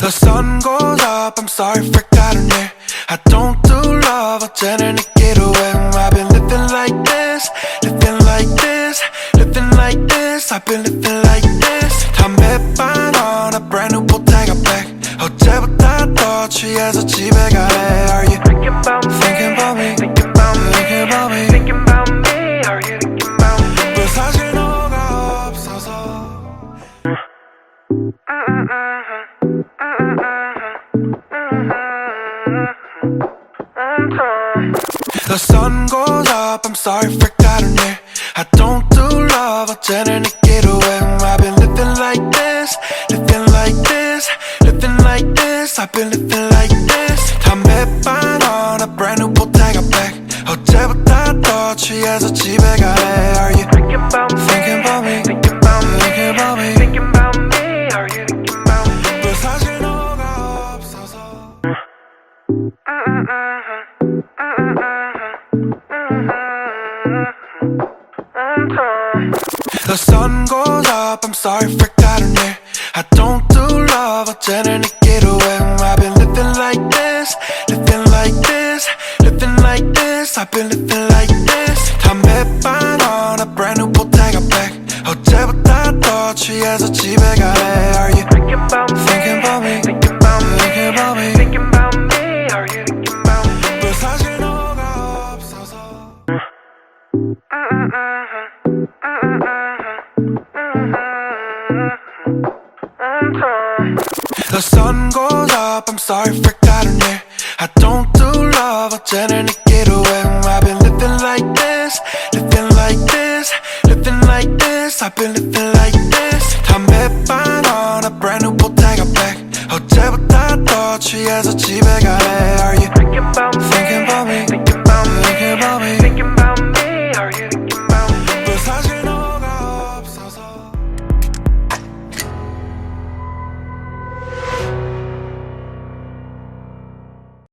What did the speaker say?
The sun goes up, I'm sorry forgotten it I don't do love, 어제는 it get away I've been living like this, living like this Living like this, I've been living like this 담배빵 on a brand new Bottega bag 어제보다 더 취해서 집에 가래 The sun goes up, I'm sorry, forgotten it. I don't do love, 어제는 it get away. I've been living like this, living like this, living like this. I've been living like this. 담배빵 on a brand new Bottega bag. 어제보다 더 취해서 집에 가래. Are you The sun goes up, I'm sorry, forgotten it. I don't do love, 어제는 it get away. I've been living like this, living like this, living like this. I've been living like this. 담배빵 on a brand new Bottega bag. 어제보다 더 취해서 집에 가래. Are you thinking about me? Thinking about me? Thinking about me? Thinking about me? Thinking about me? Are you thinking about me? 왜 사실 너가 없어서. The sun goes up, I'm sorry, forgotten it. I don't do love, 어제는 it get away. I've been living like this, living like this, living like this. I've been living like this. 담배빵 on a brand new Bottega bag. 어제보다 더 취해서 집에 가래.